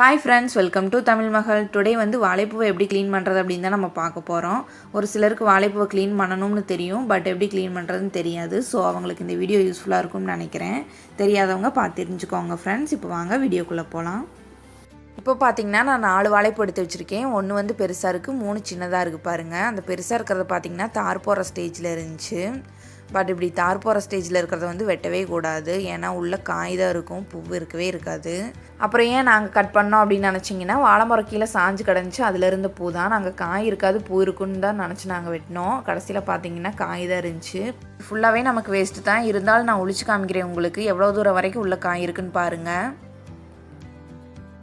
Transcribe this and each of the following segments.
Hi friends welcome to Tamil Magal today வந்து வாழைப்பூவை எப்படி clean பண்ணுறது அப்படின்னு தான் நம்ம பார்க்க போகிறோம் ஒரு சிலருக்கு வாழைப்பூவை க்ளீன் பண்ணணும்னு தெரியும் பட் எப்படி க்ளீன் பண்ணுறதுன்னு தெரியாது. ஸோ அவங்களுக்கு இந்த வீடியோ யூஸ்ஃபுல்லாக இருக்கும்னு நினைக்கிறேன். தெரியாதவங்க பார்த்து தெரிஞ்சுக்கோங்க ஃப்ரெண்ட்ஸ் இப்போ வாங்க வீடியோக்குள்ளே போகலாம் இப்போ பார்த்தீங்கன்னா நான் நாலு வாழைப்பூ எடுத்து வச்சுருக்கேன். ஒன்று வந்து பெருசாக இருக்குது மூணு சின்னதாக இருக்குது பாருங்கள் அந்த பெருசாக இருக்கிறத பார்த்தீங்கன்னா தார் போகிற ஸ்டேஜில் இருந்துச்சு. பட் இப்படி தார் போகிற ஸ்டேஜில் இருக்கிறத வந்து வெட்டவே கூடாது. ஏன்னா உள்ளே காய் தான் இருக்கும். பூ இருக்கவே இருக்காது. அப்புறம் ஏன் நாங்கள் கட் பண்ணோம் அப்படின்னு நினச்சிங்கன்னா வாழைமரம் கீழே சாஞ்சு கிடந்துச்சு அதுலேருந்து பூ தான். நாங்கள் காய் இருக்காது பூ இருக்குன்னு தான் நினச்சி நாங்கள் வெட்டினோம். கடைசியில் பார்த்தீங்கன்னா காய் தான் இருந்துச்சு. ஃபுல்லாகவே நமக்கு வேஸ்ட்டு தான். இருந்தாலும் நான் ஒழிச்சு காமிக்கிறேன் உங்களுக்கு. எவ்வளோ தூரம் வரைக்கும் உள்ளே காய் இருக்குன்னு பாருங்கள்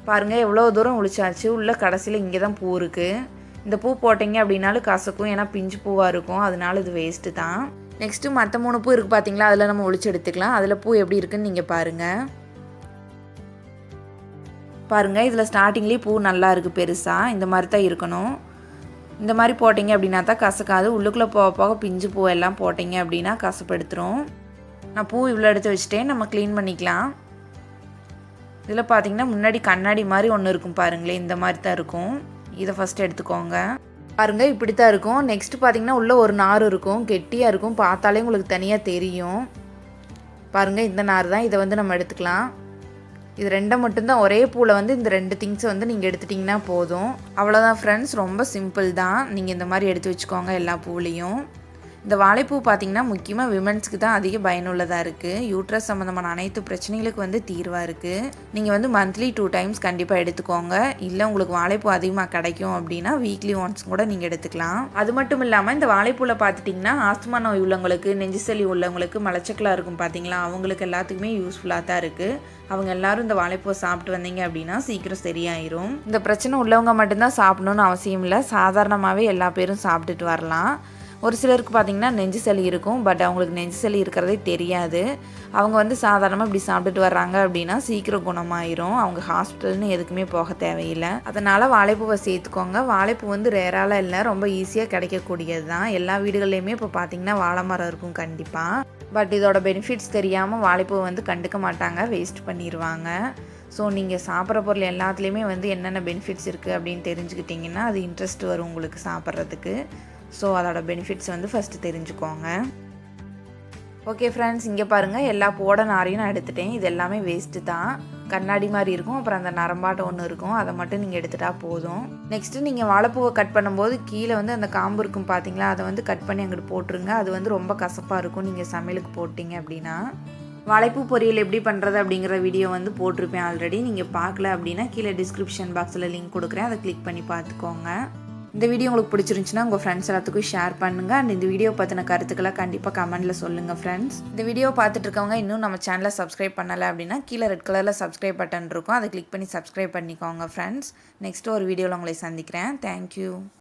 பாருங்கள் எவ்வளோ தூரம் ஒழிச்சாச்சு உள்ளே கடைசியில் இங்கே தான் பூ இருக்குது இந்த பூ போட்டிங்க அப்படின்னாலும் கசக்கும். ஏன்னா பிஞ்சு பூவாக இருக்கும். அதனால இது வேஸ்ட்டு தான். நெக்ஸ்ட்டு மற்ற மூணு பூ இருக்குது பார்த்தீங்களா அதில் நம்ம ஒழிச்சு எடுத்துக்கலாம். அதில் பூ எப்படி இருக்குன்னு நீங்கள் பாருங்கள் பாருங்கள் இதில் ஸ்டார்டிங்லேயே பூ நல்லா இருக்குது பெருசாக இந்த மாதிரி தான் இருக்கணும். இந்த மாதிரி போட்டிங்க அப்படின்னா தான் கசக்காது. உள்ளுக்குள்ளே போக போக பிஞ்சு பூ எல்லாம் போட்டிங்க அப்படின்னா கசப்படுத்துரும். நான் பூ இவ்வளோ எடுத்து வச்சுட்டேன். நம்ம க்ளீன் பண்ணிக்கலாம். இதில் பார்த்தீங்கன்னா முன்னாடி கண்ணாடி மாதிரி ஒன்று இருக்கும் பாருங்களேன். இந்த மாதிரி தான் இருக்கும். இதை ஃபஸ்ட்டு எடுத்துக்கோங்க. பாருங்கள் இப்படி தான் இருக்கும். நெக்ஸ்ட் பார்த்தீங்கன்னா உள்ளே ஒரு நார் இருக்கும். கெட்டியாக இருக்கும். பார்த்தாலே உங்களுக்கு தனியாக தெரியும். பாருங்கள் இந்த நார் தான். இதை வந்து நம்ம எடுத்துக்கலாம். இது ரெண்டை மட்டும்தான். ஒரே பூவில் வந்து இந்த ரெண்டு திங்ஸை வந்து நீங்கள் எடுத்துட்டிங்கன்னா போதும். அவ்வளோதான் ஃப்ரெண்ட்ஸ் ரொம்ப சிம்பிள் தான். நீங்கள் இந்த மாதிரி எடுத்து வச்சுக்கோங்க எல்லா பூவிலையும். இந்த வாழைப்பூ பார்த்திங்கன்னா முக்கியமாக விமன்ஸ்க்கு தான் அதிக பயனுள்ளதாக இருக்குது யூட்ரஸ் சம்மந்தமான அனைத்து பிரச்சனைகளுக்கு வந்து தீர்வாக இருக்குது நீங்கள் வந்து மந்த்லி டூ டைம்ஸ் கண்டிப்பாக எடுத்துக்கோங்க. இல்லை உங்களுக்கு வாழைப்பூ அதிகமாக கிடைக்கும் அப்படின்னா வீக்லி ஒன்ஸ் கூட நீங்கள் எடுத்துக்கலாம். அது மட்டும் இல்லாமல் இந்த வாழைப்பூவில் பார்த்துட்டிங்கன்னா ஆஸ்துமா நோய் உள்ளவங்களுக்கு நெஞ்சு சளி உள்ளவங்களுக்கு மலச்சக்கலாக இருக்கும் பார்த்தீங்களா அவங்களுக்கு எல்லாத்துக்குமே யூஸ்ஃபுல்லாக தான் இருக்குது அவங்க எல்லாரும் இந்த வாழைப்பூவை சாப்பிட்டு வந்தீங்க அப்படின்னா சீக்கிரம் சரியாயிரும். இந்த பிரச்சனை உள்ளவங்க மட்டும்தான் சாப்பிடணும்னு அவசியம் இல்லை. சாதாரணமாகவே எல்லா பேரும் சாப்பிட்டுட்டு வரலாம். ஒரு சிலருக்கு பார்த்திங்கன்னா நெஞ்சு சளி இருக்கும் பட் அவங்களுக்கு நெஞ்சு சளி இருக்கிறதே தெரியாது. அவங்க வந்து சாதாரணமாக இப்படி சாப்பிட்டுட்டு வர்றாங்க அப்படின்னா சீக்கிரம் குணமாயிரும். அவங்க ஹாஸ்பிட்டல்னு எதுக்குமே போக தேவையில்லை. அதனால் வாழைப்பூவை சேர்த்துக்கோங்க. வாழைப்பூ வந்து ரேராலாம் இல்லை ரொம்ப ஈஸியாக கிடைக்கக்கூடியது தான் எல்லா வீடுகள்லையுமே இப்போ பார்த்திங்கன்னா வாழை மரம் இருக்கும் கண்டிப்பாக பட் இதோட பெனிஃபிட்ஸ் தெரியாமல் வாழைப்பூ வந்து கண்டுக்க மாட்டாங்க வேஸ்ட் பண்ணிடுவாங்க ஸோ நீங்கள் சாப்பிட்ற பொருள் எல்லாத்துலேயுமே வந்து என்னென்ன பெனிஃபிட்ஸ் இருக்குது அப்படின்னு தெரிஞ்சுக்கிட்டிங்கன்னா அது இன்ட்ரெஸ்ட் வரும் உங்களுக்கு சாப்பிட்றதுக்கு. ஸோ அதோட பெனிஃபிட்ஸ் வந்து ஃபஸ்ட்டு தெரிஞ்சுக்கோங்க. ஓகே ஃப்ரெண்ட்ஸ் இங்கே பாருங்கள் எல்லா போட நாரையும் நான் எடுத்துட்டேன். இது எல்லாமே வேஸ்ட்டு தான். கண்ணாடி மாதிரி இருக்கும். அப்புறம் அந்த நரம்பாட்டம் ஒன்று இருக்கும். அதை மட்டும் நீங்கள் எடுத்துட்டா போதும். நெக்ஸ்ட்டு நீங்கள் வாழைப்பூவை கட் பண்ணும்போது கீழே வந்து அந்த காம்பு இருக்கும் பார்த்தீங்களா அதை வந்து கட் பண்ணி அங்கிட்டு போட்டுருங்க. அது வந்து ரொம்ப கசப்பாக இருக்கும். நீங்கள் சமையலுக்கு போட்டிங்க அப்படின்னா. வாழைப்பூ பொரியல் எப்படி பண்ணுறது அப்படிங்கிற வீடியோ வந்து போட்டிருப்பேன் ஆல்ரெடி நீங்கள் பார்க்கல அப்படின்னா கீழே டிஸ்கிரிப்ஷன் பாக்ஸில் லிங்க் கொடுக்குறேன். அதை கிளிக் பண்ணி பார்த்துக்கோங்க. இந்த வீடியோ உங்களுக்கு பிடிச்சிருந்துச்சுன்னா உங்கள் ஃப்ரெண்ட்ஸ் எல்லாத்துக்கும் ஷேர் பண்ணுங்கள் அண்ட் இந்த வீடியோ பற்றின கருத்துக்களை கண்டிப்பாக கமெண்ட்டில் சொல்லுங்கள் ஃப்ரெண்ட்ஸ் இந்த வீடியோ பார்த்துட்டு இருக்கவங்க இன்னும் நம்ம சேனலை சப்ஸ்கிரைப் பண்ணலை அப்படின்னா கீழே ரெட் கலரில் சப்ஸ்கிரைப் பட்டன் இருக்கும். அதை கிளிக் பண்ணி சப்ஸ்கிரைப் பண்ணிக்கோங்க ஃப்ரெண்ட்ஸ் நெக்ஸ்ட்டு ஒரு வீடியோவில் உங்களை சந்திக்கிறேன். தேங்க்யூ